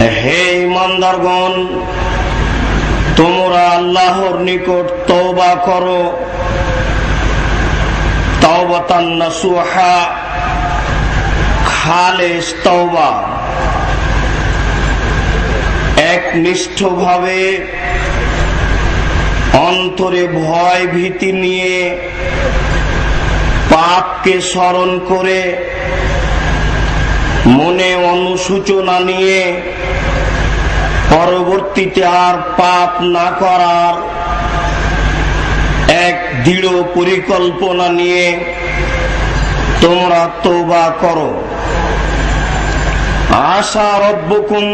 হে ইমানদারগণ, তোমরা আল্লাহর নিকট তওবা করো। তাওবাতান নাসুহা, খালেস তওবা। একনিষ্ঠভাবে অন্তরে ভয় ভীতি নিয়ে পাপকে স্মরণ করে মনে অনুসূচনা নিয়ে পরবর্তীতে আর পাপ না করার এক দৃঢ় পরিকল্পনা নিয়ে তোমরা তোবা করো। আশা রব্বকুম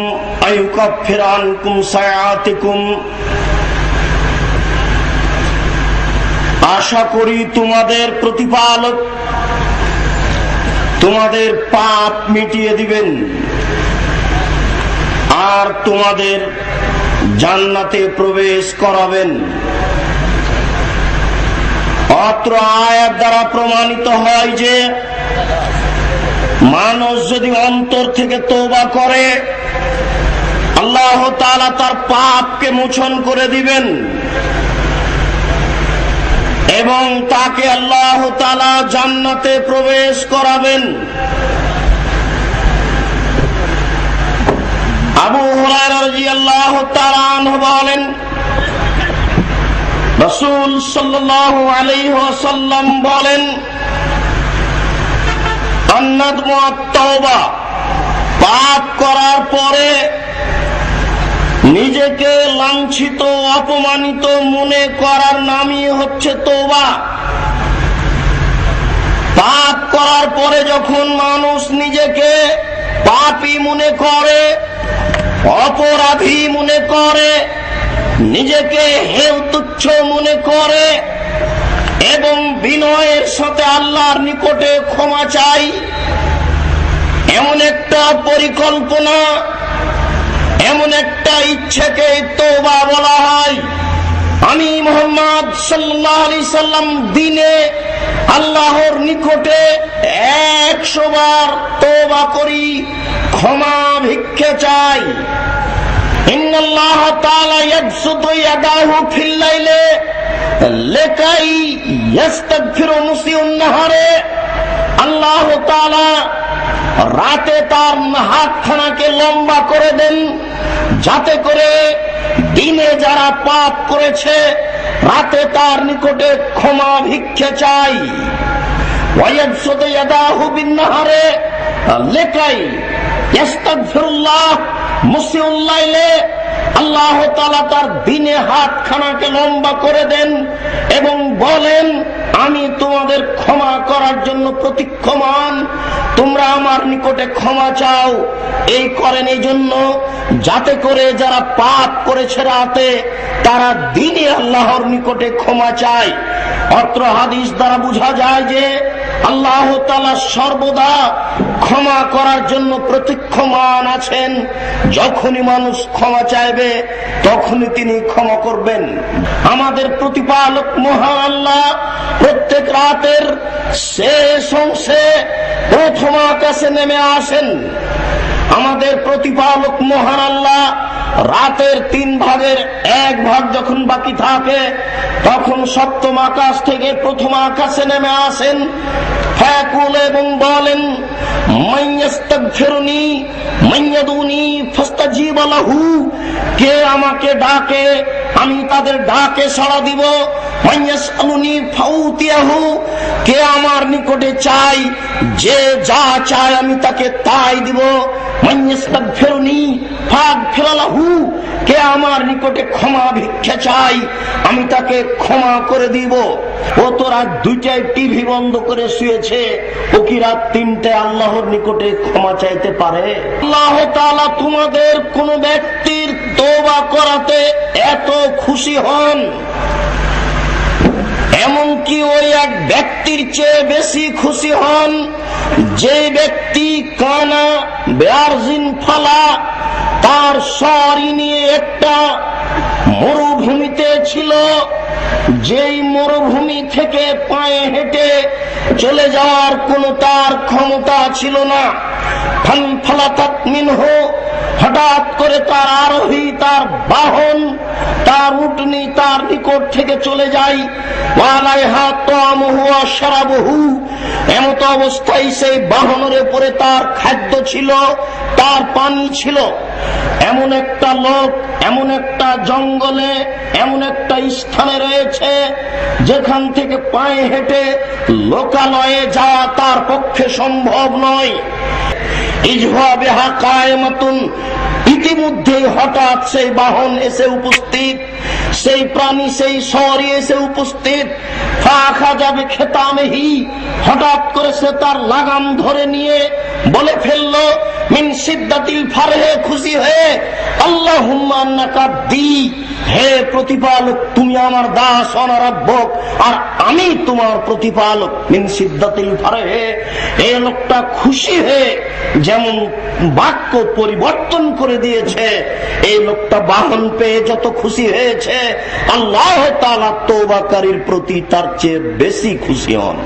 আয়ুকাফিরানকুম সায়াতিকুম আশা করি তোমাদের প্রতিপালক তোমাদের পাপ মিটিয়ে দিবেন। আর তোমাদের জান্নাতে প্রবেশ করাবেন। অত্র আয়াত দ্বারা প্রমাণিত হয় যে, মানুষ যদি অন্তর থেকে তোবা করে, আল্লাহ তালা তার পাপকে মোচন করে দিবেন। এবং তাকে আল্লাহ তালা জান্নাতে প্রবেশ করাবেন। আবু বলেন, রসুল সাল্লাহ আলাইসাল্লাম বলেন পাপ করার পরে নিজেকে লাঞ্ছিত, অপমানিত মনে করার নামই হচ্ছে তোবা পাপ করার পরে যখন মানুষ নিজেকে পাপি মনে করে অপরাধী মনে করে, নিজেকে হেউ তুচ্ছ মনে করে, এবং বিনয়ের সাথে আল্লাহর নিকটে ক্ষমা চাই, এমন একটা পরিকল্পনা, এমন একটা ইচ্ছেকে তোবা বলা হয়। আমি মোহাম্মদ সাল্লাহ সাল্লাম দিনে আল্লাহর নিকটে একশো বার তোবা করি, ক্ষমা ভিক্ষে চাই। আল্লাহ রাতে তার হাতখানাকে লম্বা করে দেন, যাতে করে দিনে যারা পাপ করেছে রাতে তার নিকটে ক্ষমা ভিক্ষে চাই। লেখাই মুসিউল্লাইলে আল্লাহ তালা তার দিনে হাতখানাকে লম্বা করে দেন এবং বলেন, আমি তোমাদের ক্ষমা করার জন্য প্রতীক্ষমান। তোমরা আমার নিকটে ক্ষমা চাও। এই করেন এই জন্য যাতে করে যারা পাপ করেছে রাতে, তারা দিনে আল্লাহর নিকটে ক্ষমা চায়। অত্র হাদিস দ্বারা বোঝা যায় যে আল্লাহ তালা সর্বদা ক্ষমা করার জন্য প্রতীক্ষমান আছেন। যখনই মানুষ ক্ষমা চাইবে, তখনই তিনি ক্ষমা করবেন। আমাদের প্রতিপালক মহান আল্লাহ প্রত্যেক রাতের শেষ অংশে প্রথম আকাশে নেমে আসেন। আমাদের প্রতিপালক মহান আল্লাহ রাতের তিন ভাগের এক ভাগ যখন বাকি থাকে, তখন সপ্তম আকাশ থেকে প্রথম আকাশে নেমে আসেন। ফ্যাকুল এবং বলেন কে আমাকে ডাকে? আমি তাদের ডাকে সাড়া দিব। কে আমার নিকটে চাই, যে যা চায় আমি তাকে তাই দিব। কে আমার নিকটে ক্ষমা ভিক্ষা চাই, আমি তাকে ক্ষমা করে দিব। ও তো রাত দুইটায় টিভি বন্ধ করে শুয়েছে, ও কি রাত তিনটে আল্লাহর নিকটে ক্ষমা চাইতে পারে? আল্লাহ তোমাদের কোন ব্যক্তির তোবা করাতে এত খুশি হন। এমনকি ওই এক ব্যক্তির চেয়ে বেশি খুশি হন, যে ব্যক্তি কানা বেয়ারজিন ফালা, তার সরি নিয়ে একটা মরুভূমিতে ছিল, যেই মরুভূমি থেকে পায়ে হেঁটে চলে যাওয়ার কোন তার ক্ষমতা ছিল না। ফান ফালা মিনহ হঠাৎ করে তার আরোহী, তার বাহন, তার উটনি তার নিকট থেকে চলে যায়। এমত অবস্থায় সেই বাহনের উপরে তার খাদ্য ছিল, তার পানি ছিল। এমন একটা লোক, এমন একটা জঙ্গলে, এমন একটা স্থানে রয়েছে, যেখান থেকে পায়ে হেঁটে লোকালয়ে যাওয়া তার পক্ষে সম্ভব নয়। ইতিমধ্যে হঠাৎ সেই বাহন এসে উপস্থিত, সেই প্রাণী সেই শহরে এসে উপস্থিত। ফাঁকা যাবে খেতামেহি। হঠাৎ করে সে তার লাগাম ধরে নিয়ে বলে ফেলল, মিন সিদ্দাতিল ফারহে, খুশি হয়ে আল্লাহ দি প্রতিপালক, তুমি আমার দাস, অনারব্যক, আর আমি তোমার প্রতিপালক। মিন সিদ্দাতিল ফারহে এই লোকটা খুশি হয়ে যেমন বাক্য পরিবর্তন করে দিয়েছে এই লোকটা বাহন পেয়ে যত খুশি হয়েছে, আল্লাহ তালা তৌবাকারীর প্রতি তার চেয়ে বেশি খুশি হন।